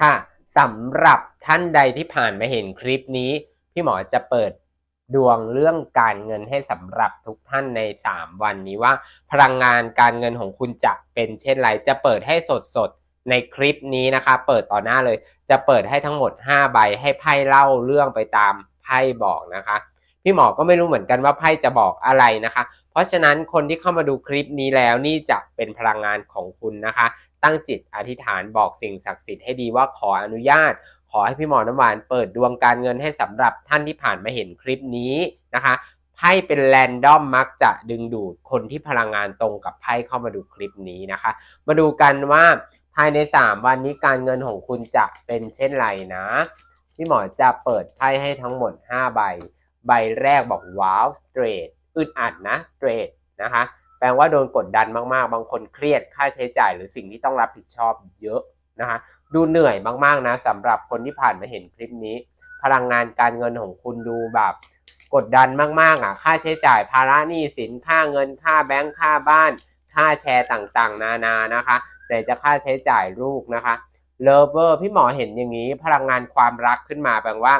ค่ะสำหรับท่านใดที่ผ่านมาเห็นคลิปนี้ พี่หมอจะเปิดดวงเรื่องการเงินให้สำหรับทุกท่านใน 3 วันนี้ว่า พลังงานการเงินของคุณจะเป็นเช่นไร จะเปิดให้สดๆในคลิปนี้นะคะ เปิดต่อหน้าเลย จะเปิดให้ทั้งหมด 5 ใบให้ไพ่เล่าเรื่องไปตามไพ่บอกนะคะ พี่หมอก็ไม่รู้เหมือนกันว่าไพ่จะบอกอะไรนะคะ เพราะฉะนั้นคนที่เข้ามาดูคลิปนี้แล้วนี่จะเป็นพลังงานของคุณนะคะ ตั้งจิตอธิษฐานบอกสิ่งศักดิ์สิทธิ์ให้ดีว่าขออนุญาต ขอให้พี่หมอน้ำหวานเปิดดวงการเงินให้สำหรับท่านที่ผ่านมาเห็นคลิปนี้นะคะไพ่เป็นแรนดอมมักจะดึงดูดคนที่พลังงานตรงกับไพ่เข้ามาดูคลิปนี้นะคะ มาดูกันว่าภายใน 3 วันนี้การเงินของคุณจะเป็นเช่นไรนะ พี่หมอจะเปิดไพ่ให้ทั้งหมด 5 ใบ ใบแรกบอกว้าวสเตรทอึดอัดนะสเตรทนะคะ แปลว่าโดนกดดันมากๆ บางคนเครียดค่าใช้จ่ายหรือสิ่งที่ต้องรับผิดชอบเยอะนะคะดูเหนื่อยมากๆนะสำหรับคนที่ผ่านมาเห็นคลิปนี้ พลังงานการเงินของคุณดูแบบกดดันมากๆอะค่าใช้จ่ายภาระหนี้สินค่าเงินค่าแบงค์ค่าบ้าน ค่าแชร์ต่างๆ นานานะคะแต่จะค่าใช้จ่ายลูกนะคะเลเวอร์พี่หมอเห็นอย่างนี้ พลังงานความรักขึ้นมาแปลว่า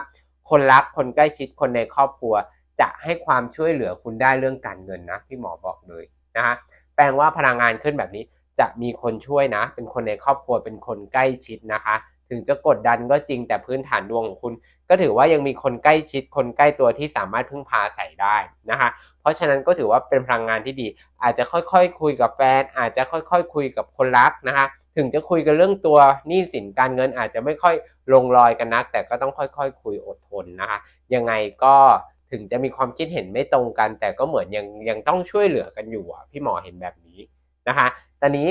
คนรักคนใกล้ชิดคนในครอบครัว จะให้ความช่วยเหลือคุณได้เรื่องการเงินนะพี่หมอบอกเลย นะคะแปลว่าพลังงานขึ้นแบบนี้จะมีคนช่วยนะ เป็นคนในครอบครัวเป็นคนใกล้ชิดนะคะ ถึงจะกดดันก็จริงแต่พื้นฐานดวงของคุณ ก็ถือว่ายังมีคนใกล้ชิด คนใกล้ตัวที่สามารถพึ่งพาใส่ได้นะคะ เพราะฉะนั้นก็ถือว่าเป็นพลังงานที่ดี อาจจะค่อยๆคคุยกับแฟน อาจจะค่อยๆคคุยกับคนรักนะคะ ถึงจะคุยกันเรื่องตัวหนี้สินการเงินอาจจะไม่ค่อยลงรอยกันนัก แต่ก็ต้องค่อยๆคคุยอดทนนะคะ ยังไงก็ ถึงจะมีความคิดเห็นไม่ตรงกัน แต่ก็เหมือนยังยังต้องช่วยเหลือกันอยู่อะพี่หมอเห็นแบบนี้นะคะ ตอนนี้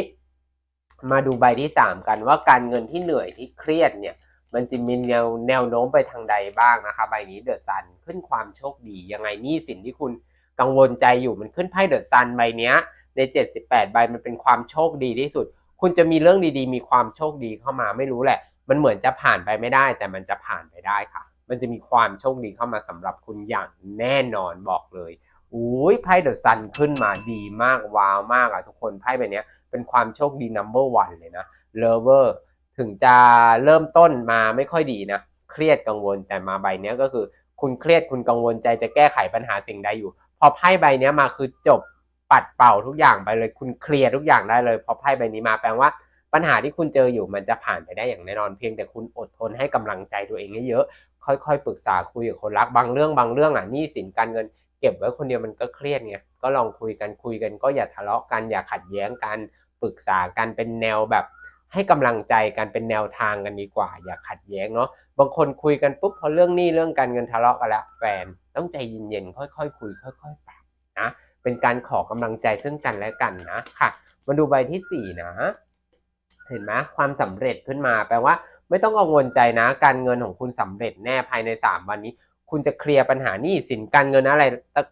มาดูใบที่ 3 กันว่าการเงินที่เหนื่อยที่เครียดเนี่ยมันจะมีแนวแนวโน้มไปทางใดบ้างนะคะ ใบนี้เดอะซันขึ้นความโชคดียังไงนี่สินที่คุณกังวลใจอยู่มันขึ้นไพ่เดอะซันใบเนี้ยใน 78 ใบมันเป็นความโชคดีที่สุด คุณจะมีเรื่องดีๆ มีความโชคดีเข้ามาไม่รู้แหละ มันเหมือนจะผ่านไปไม่ได้ แต่มันจะผ่านไปได้ค่ะ มันจะมีความโชคดีเข้ามาสำหรับคุณอย่างแน่นอนบอกเลยอุ้ยไพ่เดอะซันขึ้นมาดีมากว้าวมากอะทุกคนไพ่ใบเนี้ยเป็นความโชคดีนัมเบอร์วันเลยนะเลเวอร์ถึงจะเริ่มต้นมาไม่ค่อยดีนะ เครียดกังวลแต่มาใบเนี้ยก็คือ คุณเครียดคุณกังวลใจจะแก้ไขปัญหาสิ่งใดอยู่ พอไพ่ใบเนี้ยมาคือจบปัดเป่าทุกอย่างไปเลย คุณเคลียร์ทุกอย่างได้เลยพอไพ่ใบนี้มาแปลว่า ปัญหาที่คุณเจออยู่มันจะผ่านไปได้อย่างแน่นอนเพียงแต่คุณอดทนให้กำลังใจตัวเองเยอะๆค่อยๆ ปรึกษาคุยกับคนรักบางเรื่องบางเรื่องอะหนี้สินการเงินเก็บไว้คนเดียวมันก็เครียดไงก็ลองคุยกันคุยกันก็อย่าทะเลาะกันอย่าขัดแย้งกันปรึกษากันเป็นแนวแบบให้กำลังใจกันเป็นแนวทางกันดีกว่า อย่าขัดแย้งเนาะบางคนคุยกันปุ๊บพอเรื่องหนี้เรื่องการเงินทะเลาะกันแล้วแฟนต้องใจเย็นๆค่อยๆคคุย ค่อย ๆปรับนะเป็นการขอกำลังใจซึ่งกันและกันนะค่ะ มาดูใบที่สี่นะ เห็นไหมความสำเร็จขึ้นมา แปลว่าไม่ต้องกังวลใจนะ การเงินของคุณสำเร็จแน่ภายใน 3 วันนี้ คุณจะเคลียร์ปัญหานี้สินการเงินอะไร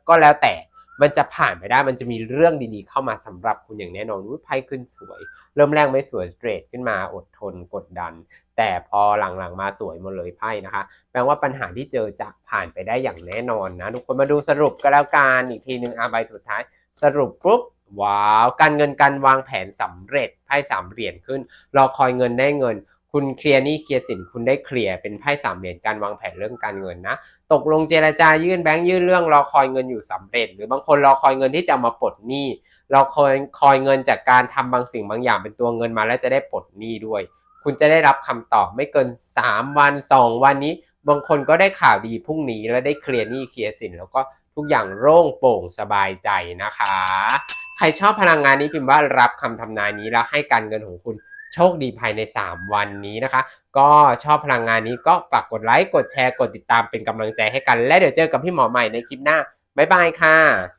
ก็แล้วแต่มันจะผ่านไปได้มันจะมีเรื่องดีๆ เข้ามาสำหรับคุณอย่างแน่นอนอุ้ไพ่ขึ้นสวย เริ่มแรกไม่สวยสเตรทขึ้นมาอดทนกดดัน แต่พอหลังๆมาสวยหมดเลยไพ่นะคะ แปลว่าปัญหาที่เจอจะผ่านไปได้อย่างแน่นอนนะทุกคนมาดูสรุปก็แล้วกันอีกทีหนึ่งอาใบสุดท้าย สรุปปุ๊บ ว้าว การเงินการวางแผนสำเร็จไพ่สามเหรียญขึ้นรอคอยเงินได้เงิน คุณเคลียร์นี้เคลียร์สินคุณได้เคลียร์เป็นไพ่สามเหรียญการวางแผนเรื่องการเงินนะ ตกลงเจรจายื่นแบงค์ยื่นเรื่องรอคอยเงินอยู่สำเร็จ หรือบางคนรอคอยเงินที่จะมาปลดหนี้รอคอยคอยเงินจากการทำบางสิ่งบางอย่างเป็นตัวเงินมาแล้วจะได้ปลดหนี้ด้วย คุณจะได้รับคำตอบไม่เกิน 3 วัน 2 วันนี้ บางคนก็ได้ข่าวดีพรุ่งนี้แล้วได้เคลียร์หนี้เคลียร์สินแล้วก็ทุกอย่างโล่งโปร่งสบายใจนะคะ ใครชอบพลังงานนี้พิมพ์ว่ารับคำทำนายนี้แล้วให้การเงินของคุณโชคดีภายใน 3 วันนี้นะคะ ก็ชอบพลังงานนี้ก็ฝากกดไลค์ กดแชร์ กดติดตามเป็นกำลังใจให้กัน และเดี๋ยวเจอกับพี่หมอใหม่ในคลิปหน้า บ๊ายบายค่ะ